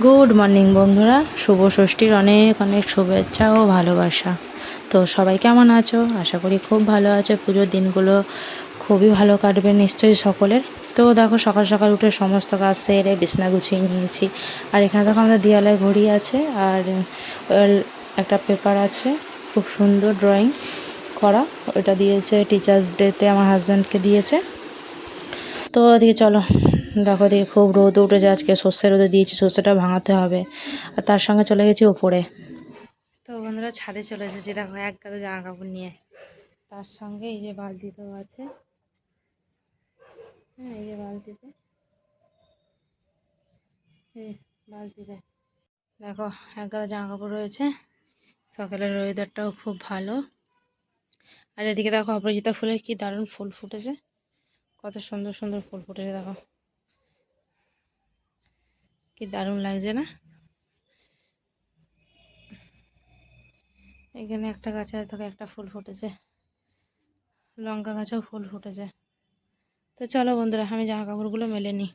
Good morning বন্ধুরা। শুভ ষষ্ঠীর অনেক অনেক শুভেচ্ছা ও ভালোবাসা। তো সবাই কেমন আছো? আশা করি খুব ভালো আছে। পুজোর দিনগুলো খুবই ভালো কাটবে নিশ্চয়ই সকলের। তো দেখো, সকাল সকাল উঠে সমস্ত কাজ সেরে বিছনা গুছিয়ে নিয়েছি। আর এখানে দেখো, আমাদের দেওয়ালে ঘড়ি আছে আর একটা পেপার আছে। খুব সুন্দর ড্রয়িং করা। ওটা দিয়েছে টিচার্স ডেতে আমার হাজব্যান্ডকে দিয়েছে। তো ওদিকে চলো দেখো দেখি খুব রোদ উঠেছে আজকে সর্ষে রোদে দিয়েছি, সর্ষেটা ভাঙাতে হবে। আর তার সঙ্গে চলে গেছি ওপরে। তো বন্ধুরা ছাদে চলে এসেছি, দেখো এক গাদা জামা কাপড় নিয়ে। তার সঙ্গে এই যে বালতিতেও আছে। হ্যাঁ এই যে বালতিতে। বালতিতে। দেখো, এক গাদা জামা কাপড় রয়েছে। সকালের ওয়েদারটাও খুব ভালো। আর এদিকে দেখো অপরাজিতা ফুলের কি দারুণ ফুল ফুটেছে। কত সুন্দর সুন্দর ফুল ফুটেছে, দেখো। কি দারুণ লাগছে না? এখানে একটা গাছে থাকে একটা ফুল ফুটেছে। লঙ্কা গাছেও ফুল ফুটেছে। তো চলো বন্ধুরা, আমি জামা কাপড়গুলো মেলে নিই।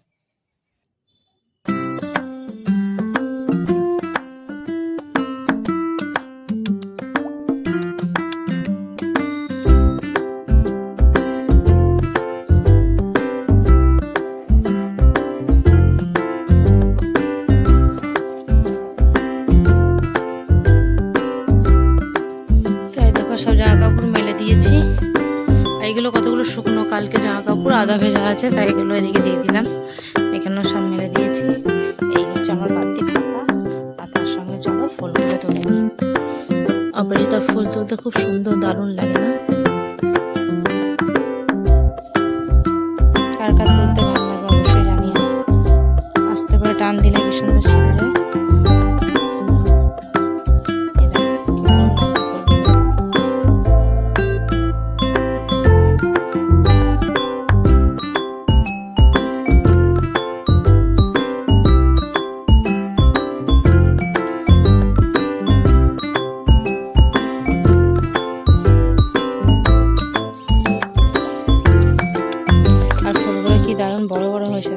শুকনো কালকে জামা কাপড়, আদা ভেজা আছে, তাই এগুলো এদিকে দিয়ে দিলাম। এখানেও সব মেলে দিয়েছি। এই হচ্ছে আমার বালতি পাতা আর তার সঙ্গে চলো, ফুলগুলো তুলে নিই। ফুল তুলতে খুব সুন্দর, দারুণ লাগে না? বড় বড় হয়েছে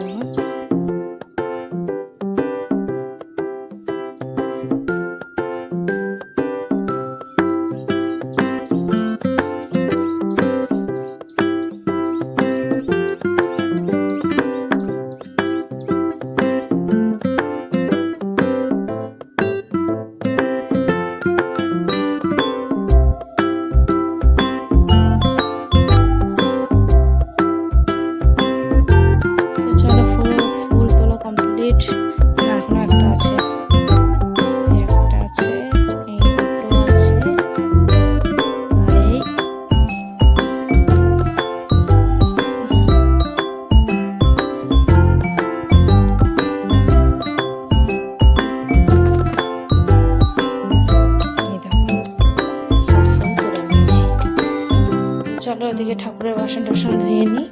বাসন টাসন ধুয়ে নিই।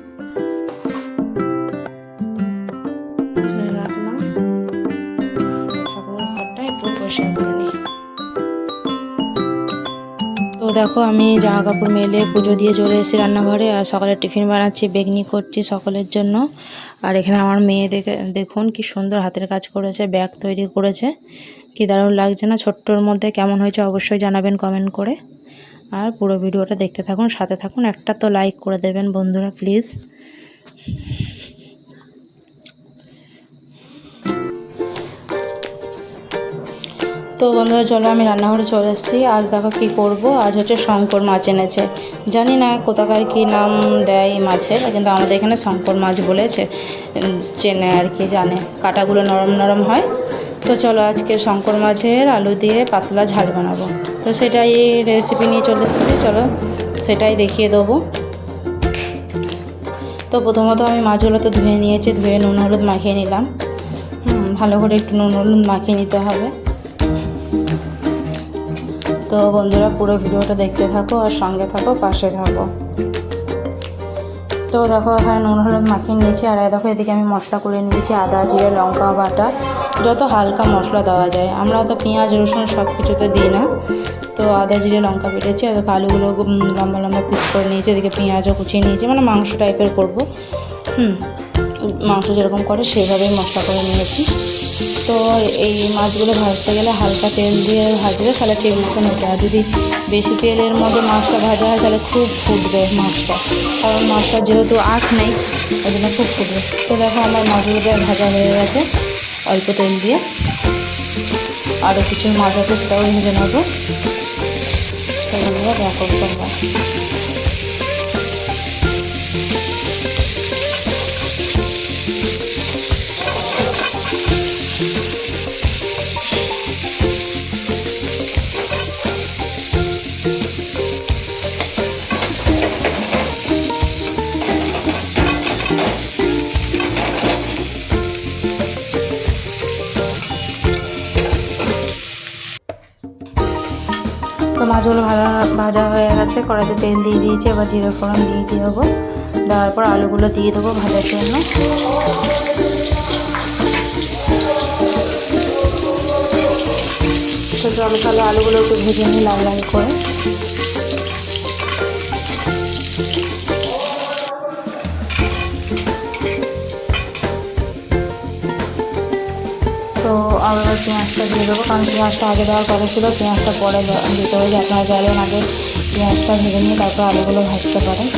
তো দেখো, আমি জামা কাপড় মেলে পুজো দিয়ে চলে এসেছি রান্নাঘরে, আর সকালে টিফিন বানাচ্ছি, বেগনি করছি সকলের জন্য। আর এখানে আমার মেয়ে দেখে, দেখুন কি সুন্দর হাতের কাজ করেছে, ব্যাগ তৈরি করেছে। কি দারুণ লাগছে না, ছোট্টর মধ্যে কেমন হয়েছে অবশ্যই জানাবেন কমেন্ট করে। আর পুরো ভিডিওটা দেখতে থাকুন, সাথে থাকুন, একটা তো লাইক করে দেবেন বন্ধুরা প্লিজ তো বন্ধুরা, চলো আমি রান্নাঘরে চলে এসেছি। আজ দেখো কী করব, আজ হচ্ছে শঙ্কর মাছ এনেছে। জানি না কোথাকার কী নাম দেয় মাছের, কিন্তু আমাদের এখানে শঙ্কর মাছ বলেছে চেনে আর কি, জানে। কাটাগুলো নরম নরম হয়। তো চলো আজকে শঙ্কর মাছের আলু দিয়ে পাতলা ঝাল বানাবো। তো সেটাই রেসিপি নিয়ে চলে এসেছি চলো সেটাই দেখিয়ে দেবো। তো প্রথমত আমি মাছগুলো তো ধুয়ে নিয়েছি ধুয়ে নুন হলুদ মাখিয়ে নিলাম। হুম, ভালো করে একটু নুন হলুদ মাখিয়ে নিতে হবে। তো বন্ধুরা পুরো ভিডিওটা দেখতে থাকো আর সঙ্গে থাকো পাশে থাকো। তো দেখো এখানে নুন হলুদ মাখিয়ে নিয়েছি আর দেখো এদিকে আমি মশলা করে নিয়েছি আদা জিরে লঙ্কা বাটা। যত হালকা মশলা দেওয়া যায়, আমরা তো পেঁয়াজ, রসুন সব কিছুতে দিই না। তো আদা, জিরে, লঙ্কা বেটেছি দেখো আলুগুলো লম্বা লম্বা পিস করে নিয়েছি, এদিকে পেঁয়াজও কুচিয়ে নিয়েছি মানে মাংস টাইপের করব। হুম, মাংস যেরকম করে সেভাবেই মশলা করে নিয়েছি। তো এই মাছগুলো ভাজতে গেলে হালকা তেল দিয়ে ভাজলে তাহলে ঠিক মতন ওঠে আর যদি বেশি তেলের মধ্যে মাছটা ভাজা হয়, তাহলে খুব ফুটবে মাছটা। কারণ মাছটা যেহেতু আঁচ নেই, ওই জন্য খুব ফুটবে। তো দেখো আমার মাছগুলো ভাজা হয়ে গেছে। অল্প তেল দিয়ে আরও কিছু মাছ আছে সেটাও ভেজে নেব। সেগুলো দেখো তোমরা মাছগুলো ভাজা ভাজা হয়ে গেছে। কড়াতে তেল দিয়ে দিয়েছি, এবার জিরে ফোড়ন দিয়ে দিয়ে দেবো। দেওয়ার পর আলুগুলো দিয়ে দেবো ভাজার জন্য। তো জল খালো আলুগুলো একটু ভেজে নিই লাল লাল করে। তো আবার পেঁয়াজটা দিয়ে দেবো, কারণ পেঁয়াজটা আগে দেওয়ার কথা ছিল, পেঁয়াজটা পরে দিতে হবে আপনারা চাইলেন আগে পেঁয়াজটা ভেজে নিয়ে তারপর আলুগুলো ভাজতে পারেন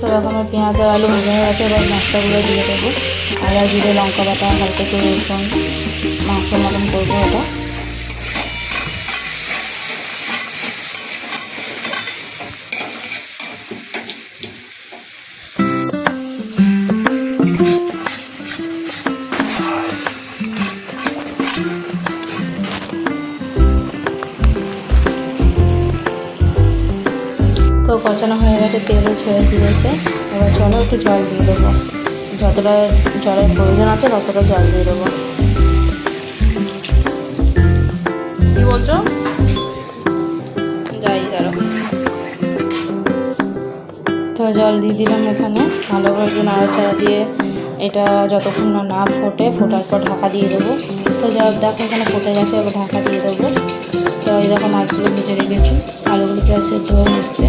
তো দেখো পেঁয়াজ আলু ভেজে গেছে, এবার মশলাগুলো দিয়ে দেবো। আদা, জিরে, লঙ্কা বাটা, হালকা করে রসুন। মাংস মতন করব ওটা তো কষানো হয়ে গেছে, তেলও ছেড়ে দিয়েছে। এবার চলো একটু জল দিয়ে দেবো। যতটা জলের প্রয়োজন আছে ততটা জল দিয়ে দেবো। যাই দাঁড়ো তো জল দিয়ে দিলাম এখানে। ভালো করে একটু নাড়াচাড়া দিয়ে এটা যতক্ষণ না না ফোটে, ফোটার পর ঢাকা দিয়ে দেবো। তো যা, দেখো এখানে ফুটে গেছে, এবার ঢাকা দিয়ে দেবো। তো এই দেখো মাছগুলো ভেজে রেখেছি। আলুগুলো প্রায় সেদ্ধ হয়ে এসছে।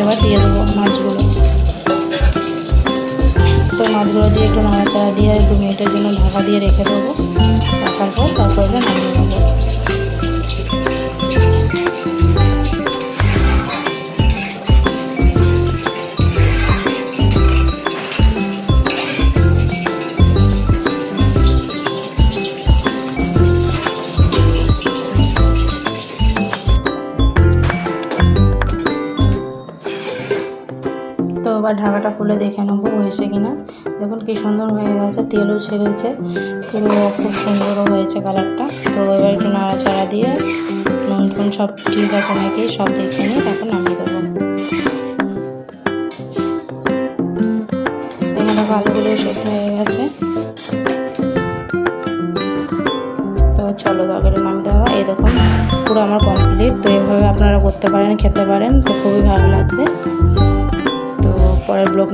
এবার দিয়ে দেবো মাছগুলো। তো মাছগুলো দিয়ে একটু নাড়াচাড়া দিয়ে দু মিনিটের জন্য ঢাকা দিয়ে রেখে দেবো। রাখার পর তারপরে নামিয়ে নেব। Thank you. তো এবার ঢাকাটা খুলে দেখে নেব হয়েছে কিনা। দেখুন কি সুন্দর হয়ে গেছে, তেলও ছেড়েছে, পুরো খুব সুন্দরও হয়েছে কালারটা। তো এবার একটু নাড়াচাড়া দিয়ে নুন টুন সব ঠিক আছে নাকি সব দেখে নিয়ে তারপর নামিয়ে দেবো। এখানে আলুগুলো সেদ্ধ হয়ে গেছে। তো চলো তরকারি নামিয়ে দেওয়া। এই দেখুন, পুরো আমার কমপ্লিট তো এভাবে আপনারা করতে পারেন, খেতে পারেন, তো খুবই ভালো লাগবে। পরের ব্লগ